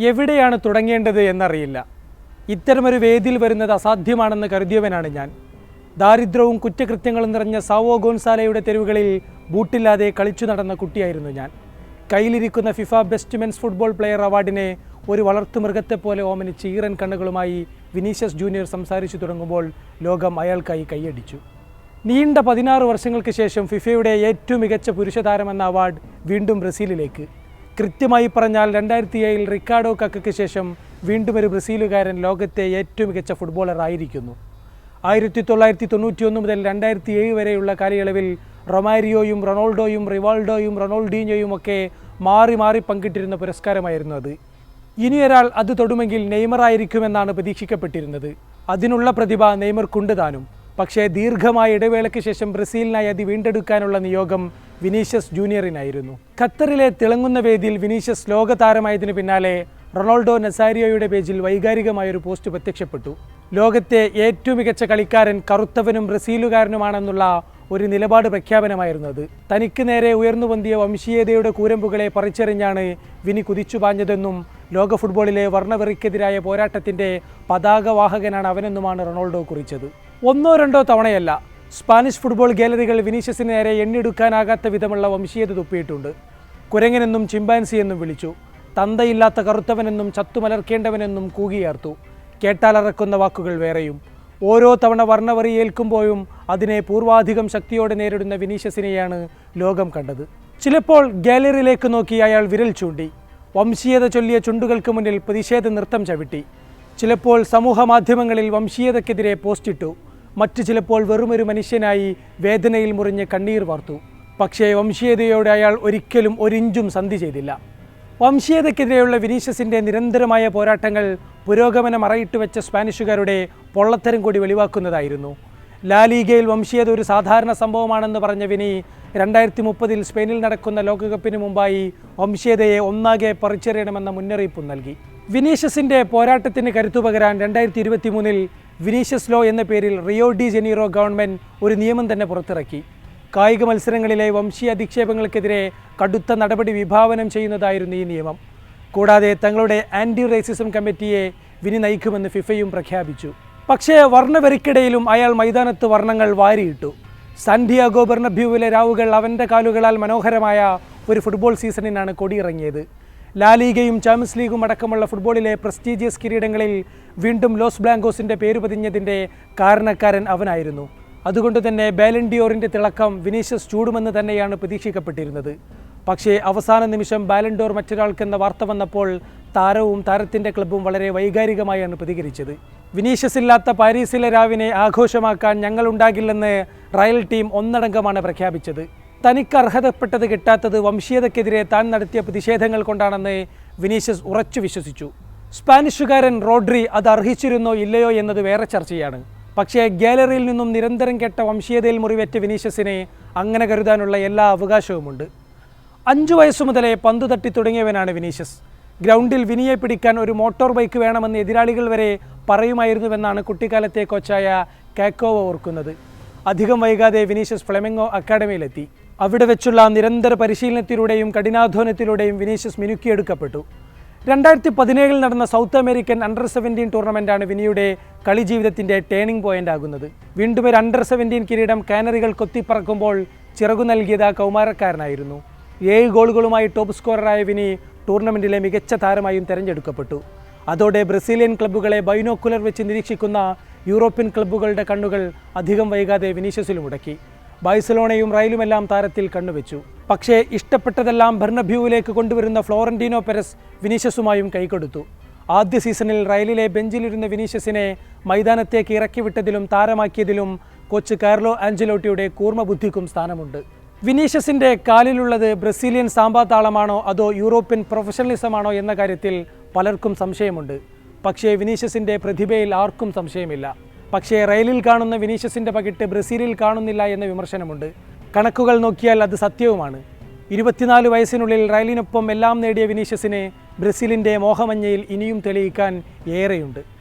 എവിടെയാണ് തുടങ്ങേണ്ടത് എന്നറിയില്ല. ഇത്തരമൊരു വേദിയിൽ വരുന്നത് അസാധ്യമാണെന്ന് കരുതിയവനാണ് ഞാൻ. ദാരിദ്ര്യവും കുറ്റകൃത്യങ്ങളും നിറഞ്ഞ സാവോ ഗോൺസാലയുടെ തെരുവുകളിൽ ബൂട്ടില്ലാതെ കളിച്ചു നടന്ന കുട്ടിയായിരുന്നു ഞാൻ. കയ്യിലിരിക്കുന്ന FIFA best men's football player അവാർഡിനെ ഒരു വളർത്തുമൃഗത്തെ പോലെ ഓമനിച്ച് ഈറൻ കണ്ണുകളുമായി വിനീഷ്യസ് ജൂനിയർ സംസാരിച്ചു തുടങ്ങുമ്പോൾ ലോകം അയാൾക്കായി കൈയടിച്ചു. നീണ്ട പതിനാറ് വർഷങ്ങൾക്ക് ശേഷം ഫിഫയുടെ ഏറ്റവും മികച്ച പുരുഷ താരമെന്ന അവാർഡ് വീണ്ടും ബ്രസീലിലേക്ക്. കൃത്യമായി പറഞ്ഞാൽ രണ്ടായിരത്തി ഏഴിൽ റിക്കാർഡോ കക്കയ്ക്ക് ശേഷം വീണ്ടും ഒരു ബ്രസീലുകാരൻ ലോകത്തെ ഏറ്റവും മികച്ച ഫുട്ബോളർ ആയിരിക്കുന്നു. ആയിരത്തി തൊള്ളായിരത്തി തൊണ്ണൂറ്റിയൊന്ന് മുതൽ രണ്ടായിരത്തി ഏഴ് വരെയുള്ള കാലയളവിൽ റൊമാരിയോയും റൊണാൾഡോയും റിവാൾഡോയും റൊണാൾഡീനോയും ഒക്കെ മാറി മാറി പങ്കിട്ടിരുന്ന പുരസ്കാരമായിരുന്നു അത്. ഇനിയൊരാൾ അത് തൊടുമെങ്കിൽ നെയ്മർ ആയിരിക്കുമെന്നാണ് പ്രതീക്ഷിക്കപ്പെട്ടിരുന്നത്. അതിനുള്ള പ്രതിഭ നെയ്മർ കൊണ്ടുതാനും പക്ഷേ ദീർഘമായ ഇടവേളയ്ക്ക് ശേഷം ബ്രസീലിനായി അത് വീണ്ടെടുക്കാനുള്ള നിയോഗം വിനീഷ്യസ് ജൂനിയറിനായിരുന്നു. ഖത്തറിലെ തിളങ്ങുന്ന വേദിയിൽ വിനീഷ്യസ് ലോകതാരമായതിനു പിന്നാലെ റൊണാൾഡോ നസാരിയോയുടെ പേജിൽ വൈകാരികമായൊരു പോസ്റ്റ് പ്രത്യക്ഷപ്പെട്ടു. ലോകത്തെ ഏറ്റവും മികച്ച കളിക്കാരൻ കറുത്തവനും ബ്രസീലുകാരനുമാണെന്നുള്ള ഒരു നിലപാട് പ്രഖ്യാപനമായിരുന്നു അത് തനിക്ക് നേരെ ഉയർന്നു പൊന്തിയ വംശീയതയുടെ കൂരമ്പുകളെ പറിച്ചെറിഞ്ഞാണ് വിനി കുതിച്ചുപാഞ്ഞതെന്നും ലോക ഫുട്ബോളിലെ വർണവെറിക്കെതിരായ പോരാട്ടത്തിന്റെ പതാകവാഹകനാണ് അവനെന്നുമാണ് റൊണാൾഡോ കുറിച്ചത്. ഒന്നോ രണ്ടോ തവണയല്ല സ്പാനിഷ് ഫുട്ബോൾ ഗാലറികൾ വിനീഷ്യസിന് നേരെ എണ്ണിയെടുക്കാനാകാത്ത വിധമുള്ള വംശീയത തുപ്പിയിട്ടുണ്ട്. കുരങ്ങനെന്നും ചിമ്പാൻസി എന്നും വിളിച്ചു. തന്തയില്ലാത്ത കറുത്തവനെന്നും ചത്തുമലർക്കേണ്ടവനെന്നും കൂകിയാർത്തു. കേട്ടാലറക്കുന്ന വാക്കുകൾ വേറെയും. ഓരോ തവണ വർണവറി ഏൽക്കുമ്പോഴും അതിനെ പൂർവാധികം ശക്തിയോടെ നേരിടുന്ന വിനീഷ്യസിനെയാണ് ലോകം കണ്ടത്. ചിലപ്പോൾ ഗാലറിയിലേക്ക് നോക്കി അയാൾ വിരൽ ചൂണ്ടി. വംശീയത ചൊല്ലിയ ചുണ്ടുകൾക്ക് മുന്നിൽ പ്രതിഷേധ നൃത്തം ചവിട്ടി. ചിലപ്പോൾ സമൂഹ മാധ്യമങ്ങളിൽ വംശീയതയ്ക്കെതിരെ പോസ്റ്റിട്ടു. മറ്റു ചിലപ്പോൾ വെറുമൊരു മനുഷ്യനായി വേദനയിൽ മുറിഞ്ഞ് കണ്ണീർ വാർത്തു. പക്ഷേ വംശീയതയോടെ അയാൾ ഒരിക്കലും ഒരിഞ്ചും സന്ധി ചെയ്തില്ല. വംശീയതയ്ക്കെതിരെയുള്ള വിനീഷ്യസിന്റെ നിരന്തരമായ പോരാട്ടങ്ങൾ പുരോഗമനം അറയിട്ട് വെച്ച സ്പാനിഷുകാരുടെ പൊള്ളത്തരം കൂടി വെളിവാക്കുന്നതായിരുന്നു. ലാലീഗയിൽ വംശീയത ഒരു സാധാരണ സംഭവമാണെന്ന് പറഞ്ഞ വിനി രണ്ടായിരത്തി മുപ്പതിൽ സ്പെയിനിൽ നടക്കുന്ന ലോകകപ്പിന് മുമ്പായി വംശീയതയെ ഒന്നാകെ പറിച്ചെറിയണമെന്ന മുന്നറിയിപ്പും നൽകി. വിനീഷ്യസിന്റെ പോരാട്ടത്തിന് കരുത്തുപകരാൻ രണ്ടായിരത്തി ഇരുപത്തി മൂന്നിൽ വിനീഷ്യസ് ലോ എന്ന പേരിൽ റിയോ ഡി ജനീറോ ഗവൺമെന്റ് ഒരു നിയമം തന്നെ പുറത്തിറക്കി. കായിക മത്സരങ്ങളിലെ വംശീയ അധിക്ഷേപങ്ങൾക്കെതിരെ കടുത്ത നടപടി വിഭാവനം ചെയ്യുന്നതായിരുന്നു ഈ നിയമം. കൂടാതെ തങ്ങളുടെ ആന്റി റേസിസം കമ്മിറ്റിയെ വിനി നയിക്കുമെന്ന് ഫിഫയും പ്രഖ്യാപിച്ചു. പക്ഷേ വർണവെറിക്കിടയിലും അയാൾ മൈതാനത്ത് വർണങ്ങൾ വാരിയിട്ടു. സാന്റിയാഗോ ബെർണബ്യൂവിലെ രാവുകൾ അവന്റെ കാലുകളാൽ മനോഹരമായ ഒരു ഫുട്ബോൾ സീസണിനാണ് കൊടിയിറങ്ങിയത്. ലാലീഗയും ചാമ്പ്യൻസ് ലീഗും അടക്കമുള്ള ഫുട്ബോളിലെ പ്രസ്റ്റീജിയസ് കിരീടങ്ങളിൽ വീണ്ടും ലോസ് ബ്ലാങ്കോസിന്റെ പേര് പതിഞ്ഞതിന്റെ കാരണക്കാരൻ അവനായിരുന്നു. അതുകൊണ്ട് തന്നെ ബാലൻഡിയോറിന്റെ തിളക്കം വിനീഷ്യസ് ചൂടുമെന്ന് തന്നെയാണ് പ്രതീക്ഷിക്കപ്പെട്ടിരുന്നത്. പക്ഷേ അവസാന നിമിഷം ബാലൻഡോർ മറ്റൊരാൾക്കെന്ന വാർത്ത വന്നപ്പോൾ താരവും താരത്തിന്റെ ക്ലബ്ബും വളരെ വൈകാരികമായാണ് പ്രതികരിച്ചത്. വിനീഷ്യസ് ഇല്ലാത്ത പാരീസിലെ രാവിനെ ആഘോഷമാക്കാൻ ഞങ്ങളുണ്ടാകില്ലെന്ന് റയൽ ടീം ഒന്നടങ്കമാണ് പ്രഖ്യാപിച്ചത്. തനിക്ക് അർഹതപ്പെട്ടത് കിട്ടാത്തത് വംശീയതയ്ക്കെതിരെ താൻ നടത്തിയ പ്രതിഷേധങ്ങൾ കൊണ്ടാണെന്ന് വിനീഷ്യസ് ഉറച്ചു വിശ്വസിച്ചു. സ്പാനിഷുകാരൻ റോഡ്രി അത് അർഹിച്ചിരുന്നോ ഇല്ലയോ എന്നത് വേറെ ചർച്ചയാണ്. പക്ഷേ ഗാലറിയിൽ നിന്നും നിരന്തരം കെട്ട വംശീയതയിൽ മുറിവേറ്റ വിനീഷ്യസിനെ അങ്ങനെ കരുതാനുള്ള എല്ലാ അവകാശവുമുണ്ട്. അഞ്ചു വയസ്സു മുതലേ പന്ത് തട്ടി തുടങ്ങിയവനാണ് വിനീഷ്യസ്. ഗ്രൗണ്ടിൽ വിനിയെ പിടിക്കാൻ ഒരു മോട്ടോർ ബൈക്ക് വേണമെന്ന് എതിരാളികൾ വരെ പറയുമായിരുന്നുവെന്നാണ് കുട്ടിക്കാലത്തെ കോച്ചായ കാക്കോവ ഓർക്കുന്നത്. അധികം വൈകാതെ വിനീഷ്യസ് ഫ്ലെമെങ്ങോ അക്കാഡമിയിലെത്തി. അവിടെ വെച്ചുള്ള നിരന്തര പരിശീലനത്തിലൂടെയും കഠിനാധ്വാനത്തിലൂടെയും വിനീഷ്യസ് മിനുക്കിയെടുക്കപ്പെട്ടു. രണ്ടായിരത്തി പതിനേഴിൽ നടന്ന സൗത്ത് അമേരിക്കൻ അണ്ടർ സെവന്റീൻ ടൂർണമെന്റാണ് വിനിയുടെ കളി ജീവിതത്തിന്റെ ടേണിംഗ് പോയിന്റ് ആകുന്നത്. വീണ്ടും ഒരു അണ്ടർ സെവന്റീൻ കിരീടം കാനറികൾ കൊത്തിപ്പറക്കുമ്പോൾ ചിറകു നൽകിയത് ആ കൗമാരക്കാരനായിരുന്നു. ഏഴ് ഗോളുകളുമായി ടോപ്പ് സ്കോററായ വിനി ടൂർണമെന്റിലെ മികച്ച താരമായും തിരഞ്ഞെടുക്കപ്പെട്ടു. അതോടെ ബ്രസീലിയൻ ക്ലബ്ബുകളെ ബൈനോക്കുലർ വെച്ച് നിരീക്ഷിക്കുന്ന യൂറോപ്യൻ ക്ലബ്ബുകളുടെ കണ്ണുകൾ അധികം വൈകാതെ വിനീഷ്യസിലും മുടക്കി. ബാഴ്സലോണയും റയലുമെല്ലാം താരത്തിൽ കണ്ണുവെച്ചു. പക്ഷേ ഇഷ്ടപ്പെട്ടതെല്ലാം ബെർണബ്യൂവിലേക്ക് കൊണ്ടുവരുന്ന ഫ്ലോറന്റീനോ പെരസ് വിനീഷ്യസുമായും കൈകൊടുത്തു. ആദ്യ സീസണിൽ റയലിലെ ബെഞ്ചിലിരുന്ന വിനീഷ്യസിനെ മൈതാനത്തേക്ക് ഇറക്കി വിട്ടതിലും താരമാക്കിയതിലും കോച്ച് കാർലോ ആഞ്ചലോട്ടിയുടെ കൂർമ്മബുദ്ധിക്കും സ്ഥാനമുണ്ട്. വിനീഷ്യസിന്റെ കാലിലുള്ളത് ബ്രസീലിയൻ സാമ്പാ താളമാണോ അതോ യൂറോപ്യൻ പ്രൊഫഷണലിസമാണോ എന്ന കാര്യത്തിൽ പലർക്കും സംശയമുണ്ട്. പക്ഷേ വിനീഷ്യസിന്റെ പ്രതിഭയിൽ ആർക്കും സംശയമില്ല. പക്ഷേ റെയിലിൽ കാണുന്ന വിനീഷ്യസിന്റെ പകിട്ട് ബ്രസീലിൽ കാണുന്നില്ല എന്ന വിമർശനമുണ്ട്. കണക്കുകൾ നോക്കിയാൽ അത് സത്യവുമാണ്. ഇരുപത്തിനാല് വയസ്സിനുള്ളിൽ റയലിനൊപ്പം എല്ലാം നേടിയ വിനീഷ്യസിനെ ബ്രസീലിന്റെ മോഹമഞ്ഞയിൽ ഇനിയും തെളിയിക്കാൻ ഏറെയുണ്ട്.